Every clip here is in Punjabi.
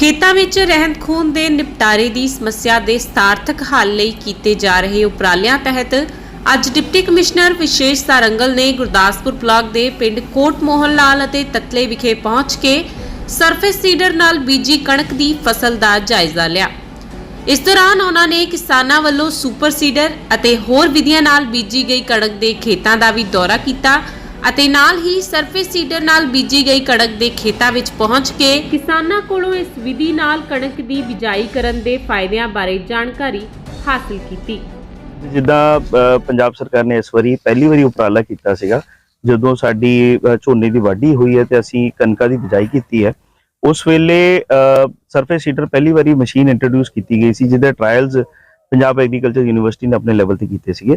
ਖੇਤਾਂ ਵਿੱਚ ਰਹਿੰਦ ਖੂੰਹਦ ਦੇ ਨਿਪਟਾਰੇ ਦੀ ਸਮੱਸਿਆ ਦੇ ਸਾਰਥਕ ਹੱਲ ਲਈ ਕੀਤੇ ਜਾ ਰਹੇ ਉਪਰਾਲਿਆਂ ਤਹਿਤ ਅੱਜ ਡਿਪਟੀ ਕਮਿਸ਼ਨਰ ਵਿਸ਼ੇਸ਼ ਸਾਰੰਗਲ ਨੇ ਗੁਰਦਾਸਪੁਰ ਬਲਾਕ ਦੇ ਪਿੰਡ ਕੋਟ ਮੋਹਨ ਲਾਲ ਅਤੇ ਤਤਲੇ ਵਿਖੇ ਪਹੁੰਚ ਕੇ ਸਰਫੇਸ ਸੀਡਰ ਨਾਲ ਬੀਜੀ ਕਣਕ ਦੀ ਫਸਲ ਦਾ ਜਾਇਜ਼ਾ ਲਿਆ। ਇਸ ਦੌਰਾਨ ਉਹਨਾਂ ਨੇ ਕਿਸਾਨਾਂ ਵੱਲੋਂ ਸੁਪਰ ਸੀਡਰ ਅਤੇ ਹੋਰ ਵਿਧੀਆਂ ਨਾਲ ਬੀਜੀ ਗਈ ਕਣਕ ਦੇ ਖੇਤਾਂ ਦਾ ਵੀ ਦੌਰਾ ਕੀਤਾ ਅਤੇ ਨਾਲ ਹੀ ਸਰਫੇਸ ਸੀਡਰ ਨਾਲ ਬੀਜੀ ਗਈ ਕਣਕ ਦੇ ਖੇਤਾਂ ਵਿੱਚ ਪਹੁੰਚ ਕੇ ਕਿਸਾਨਾਂ ਕੋਲੋਂ ਇਸ ਵਿਧੀ ਨਾਲ ਕਣਕ ਦੀ ਬਿਜਾਈ ਕਰਨ ਦੇ ਫਾਇਦਿਆਂ ਬਾਰੇ ਜਾਣਕਾਰੀ ਹਾਸਲ ਕੀਤੀ। ਜਿੱਦਾਂ ਅ, ਪੰਜਾਬ ਸਰਕਾਰ ਨੇ ਇਸ ਵਾਰੀ ਪਹਿਲੀ ਵਾਰੀ ਉਪਰਾਲਾ ਕੀਤਾ ਸੀਗਾ ਜਦੋਂ ਸਾਡੀ ਅ, ਝੋਨੇ ਦੀ ਵਾਢੀ ਹੋਈ ਹੈ ਤੇ ਅਸੀਂ ਕਣਕਾਂ ਦੀ ਬਿਜਾਈ ਕੀਤੀ ਹੈ ਉਸ ਵੇਲੇ ਸਰਫੇਸ ਸੀਡਰ ਪਹਿਲੀ ਵਾਰੀ ਮਸ਼ੀਨ ਇੰਟਰੋਡਿਊਸ ਕੀਤੀ ਗਈ ਸੀ ਜਿਹਦੇ ਟ੍ਰਾਇਲਸ ਪੰਜਾਬ ਐਗਰੀਕਲਚਰ ਯੂਨੀਵਰਸਿਟੀ ਨੇ ਆਪਣੇ ਲੈਵਲ ਤੇ ਕੀਤੇ ਸੀਗੇ।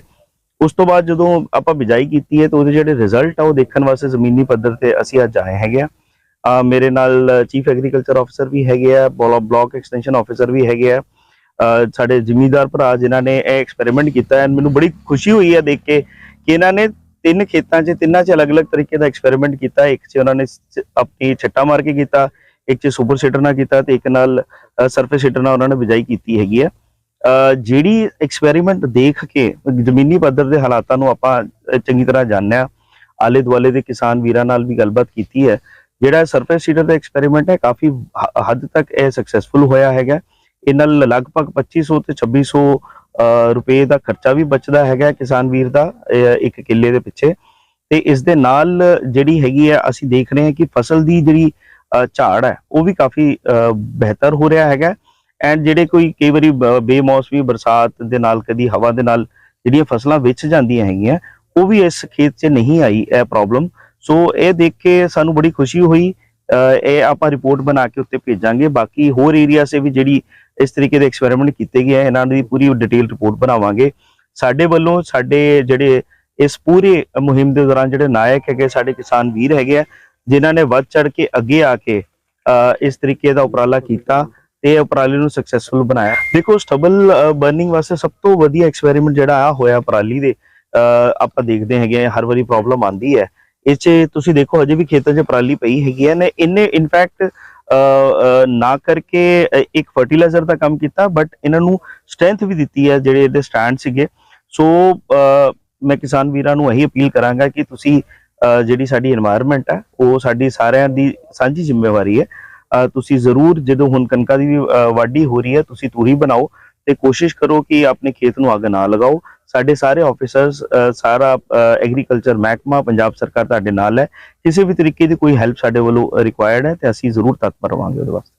ਉਸ ਤੋਂ ਬਾਅਦ ਜਦੋਂ ਆਪਾਂ ਬਿਜਾਈ ਕੀਤੀ ਹੈ, ਤਾਂ ਉਹਦੇ ਜਿਹੜੇ ਰਿਜ਼ਲਟ ਆ, ਉਹ ਦੇਖਣ ਵਾਸਤੇ ਜ਼ਮੀਨੀ ਪੱਧਰ ਤੇ ਅਸੀਂ ਅੱਜ ਆਏ ਹੈਗੇ ਆ। ਮੇਰੇ ਨਾਲ ਚੀਫ ਐਗਰੀਕਲਚਰ ਆਫੀਸਰ ਵੀ ਹੈਗੇ ਆ ਬਲਾਕ ਐਕਸਟੈਂਸ਼ਨ ਆਫੀਸਰ ਵੀ ਹੈਗੇ ਆ। ਸਾਡੇ ਜ਼ਿਮੀਂਦਾਰ ਭਰਾ ਜਿਨ੍ਹਾਂ ਨੇ ਇਹ ਐਕਸਪੈਰੀਮੈਂਟ ਕੀਤਾ ਹੈ, ਮੈਨੂੰ ਬੜੀ ਖੁਸ਼ੀ ਹੋਈ ਹੈ ਦੇਖ ਕੇ ਕਿ ਇਹਨਾਂ ਨੇ ਤਿੰਨ ਖੇਤਾਂ 'ਚ, ਤਿੰਨਾਂ 'ਚ ਅਲੱਗ-ਅਲੱਗ ਤਰੀਕੇ ਦਾ ਐਕਸਪੈਰੀਮੈਂਟ ਕੀਤਾ। ਇੱਕ 'ਚ ਉਹਨਾਂ ਨੇ ਸ- ਆਪਣੀ ਛੱਟਾ ਮਾਰ ਕੇ ਕੀਤਾ, ਇੱਕ 'ਚ ਸੁਪਰ ਸੀਡਰ ਨਾਲ ਕੀਤਾ, ਤੇ ਇੱਕ ਨਾਲ ਸਰਫੇਸ ਸੀਡਰ ਨਾਲ ਉਹਨਾਂ ਨੇ ਬਿਜਾਈ ਕੀਤੀ ਹੈਗੀ ਹੈ ਜਿਹੜੀ ਐਕਸਪੈਰੀਮੈਂਟ ਦੇਖ ਕੇ ਜ਼ਮੀਨੀ ਪੱਧਰ ਦੇ ਹਾਲਾਤਾਂ ਨੂੰ ਆਪਾਂ ਚੰਗੀ ਤਰ੍ਹਾਂ ਜਾਣਿਆ ਆਲੇ ਦੁਆਲੇ ਦੇ ਕਿਸਾਨ ਵੀਰਾਂ ਨਾਲ ਵੀ ਗੱਲਬਾਤ ਕੀਤੀ ਹੈ ਜਿਹੜਾ ਸਰਫੇਸ ਸੀਡਰ ਦਾ ਐਕਸਪੈਰੀਮੈਂਟ ਹੈ ਕਾਫੀ ਹ- ਹੱਦ ਤੱਕ ਇਹ ਸਕਸੈਸਫੁਲ ਹੋਇਆ ਹੈਗਾ। ਇਹ ਨਾਲ ਲਗਭਗ 2500 ਤੇ 2600 ਅ, ਰੁਪਏ ਦਾ ਖਰਚਾ ਵੀ ਬਚਦਾ ਹੈਗਾ ਕਿਸਾਨ ਵੀਰ ਦਾ ਇੱਕ ਕਿੱਲੇ ਦੇ ਪਿੱਛੇ। ਤੇ ਇਸ ਦੇ ਨਾਲ ਜਿਹੜੀ ਹੈਗੀ ਹੈ ਅਸੀਂ ਦੇਖ ਰਹੇ ਹਾਂ ਕਿ ਫਸਲ ਦੀ ਜਿਹੜੀ ਝਾੜ ਹੈ ਉਹ ਵੀ ਕਾਫੀ ਬਿਹਤਰ ਹੋ ਰਿਹਾ ਹੈਗਾ। ਐਂਡ ਜਿਹੜੇ ਕੋਈ ਕਈ ਵਾਰੀ ਬ- ਬੇਮੌਸਮੀ ਬਰਸਾਤ ਦੇ ਨਾਲ, ਕਦੀ ਹਵਾ ਦੇ ਨਾਲ ਜਿਹੜੀਆਂ ਫਸਲਾਂ ਵਿੱਚ ਜਾਂਦੀਆਂ ਹੈਗੀਆਂ, ਉਹ ਵੀ ਇਸ ਖੇਤ 'ਚ ਨਹੀਂ ਆਈ ਇਹ ਪ੍ਰੋਬਲਮ ਸੋ ਇਹ ਦੇਖ ਕੇ ਸਾਨੂੰ ਬੜੀ ਖੁਸ਼ੀ ਹੋਈ। ਇਹ ਆਪਾਂ ਰਿਪੋਰਟ ਬਣਾ ਕੇ ਉੱਤੇ ਭੇਜਾਂਗੇ। ਬਾਕੀ ਹੋਰ ਏਰੀਆ ਸੇ ਵੀ ਜਿਹੜੀ ਇਸ ਤਰੀਕੇ ਦੇ ਐਕਸਪੈਰੀਮੈਂਟ ਕੀਤੇ ਗਏ ਆ, ਇਹਨਾਂ ਦੀ ਪੂਰੀ ਡਿਟੇਲ ਰਿਪੋਰਟ ਬਣਾਵਾਂਗੇ। ਸਾਡੇ ਵੱਲੋਂ ਸਾਡੇ ਜਿਹੜੇ ਇਸ ਪੂਰੇ ਮੁਹਿੰਮ ਦੇ ਦੌਰਾਨ ਜਿਹੜੇ ਨਾਇਕ ਹੈਗੇ, ਸਾਡੇ ਕਿਸਾਨ ਵੀਰ ਹੈਗੇ ਆ, ਜਿਨ੍ਹਾਂ ਨੇ ਵੱਧ ਚੜ ਕੇ ਅੱਗੇ ਆ ਕੇ ਇਸ ਤਰੀਕੇ ਦਾ ਉਪਰਾਲਾ ਕੀਤਾ। ਤੇ ਪਰਾਲੀ ਨੂੰ ਸਕਸੈਸਫੁਲ ਬਣਾਇਆ। ਦੇਖੋ ਸਟਬਲ ਬਰਨਿੰਗ ਵਾਸਤੇ ਸਭ ਤੋਂ ਵਧੀਆ ਐਕਸਪੈਰੀਮੈਂਟ ਜਿਹੜਾ ਆ ਹੋਇਆ ਪਰਾਲੀ ਦੇ। ਆਪਾਂ ਦੇਖਦੇ ਹੈਗੇ ਹਰ ਵਾਰੀ ਪ੍ਰੋਬਲਮ ਆਂਦੀ ਹੈ। ਇਹ ਚ ਤੁਸੀਂ ਦੇਖੋ ਅਜੇ ਵੀ ਖੇਤਾਂ 'ਚ ਪਰਾਲੀ ਪਈ ਹੈਗੀ ਹੈ। ਨੇ ਇਹਨੇ ਇਨਫੈਕਟ ਨਾ ਕਰਕੇ ਇੱਕ ਫਰਟੀਲਾਈਜ਼ਰ ਦਾ ਕੰਮ ਕੀਤਾ ਬਟ ਇਹਨਾਂ ਨੂੰ ਸਟਰੈਂਥ ਵੀ ਦਿੱਤੀ ਹੈ ਜਿਹੜੇ ਇਹਦੇ ਸਟੈਂਡ ਸੀਗੇ। ਸੋ ਮੈਂ ਕਿਸਾਨ ਵੀਰਾਂ ਨੂੰ ਇਹੀ ਅਪੀਲ ਕਰਾਂਗਾ ਕਿ ਤੁਸੀਂ ਜਿਹੜੀ ਸਾਡੀ এনवायरमेंट ਹੈ, ਉਹ ਸਾਡੀ ਸਾਰਿਆਂ ਦੀ ਸਾਂਝੀ ਜ਼ਿੰਮੇਵਾਰੀ ਹੈ। ਤੁਸੀਂ ਜ਼ਰੂਰ ਜਦੋਂ ਹੁਣ ਕਣਕਾਂ ਦੀ ਵੀ, ਵਾਢੀ ਹੋ ਰਹੀ ਹੈ ਤੁਸੀਂ ਤੂੜੀ ਬਣਾਓ ਤੇ ਕੋਸ਼ਿਸ਼ ਕਰੋ ਕਿ ਆਪਣੇ ਖੇਤ ਨੂੰ ਅੱਗ ਨਾ ਲਗਾਓ। ਸਾਡੇ ਸਾਰੇ ਆਫੀਸਰਸ ਸਾਰਾ ਐਗਰੀਕਲਚਰ ਮਹਿਕਮਾ ਪੰਜਾਬ ਸਰਕਾਰ ਤੁਹਾਡੇ ਨਾਲ ਹੈ। ਕਿਸੇ ਵੀ ਤਰੀਕੇ ਦੀ ਕੋਈ ਹੈਲਪ ਸਾਡੇ ਵੱਲੋਂ ਰਿਕੁਆਇਰਡ ਹੈ ਤੇ ਅਸੀਂ ਜ਼ਰੂਰ ਤਤਪਰ ਰਵਾਂਗੇ ਉਹਦੇ ਵਾਸਤੇ।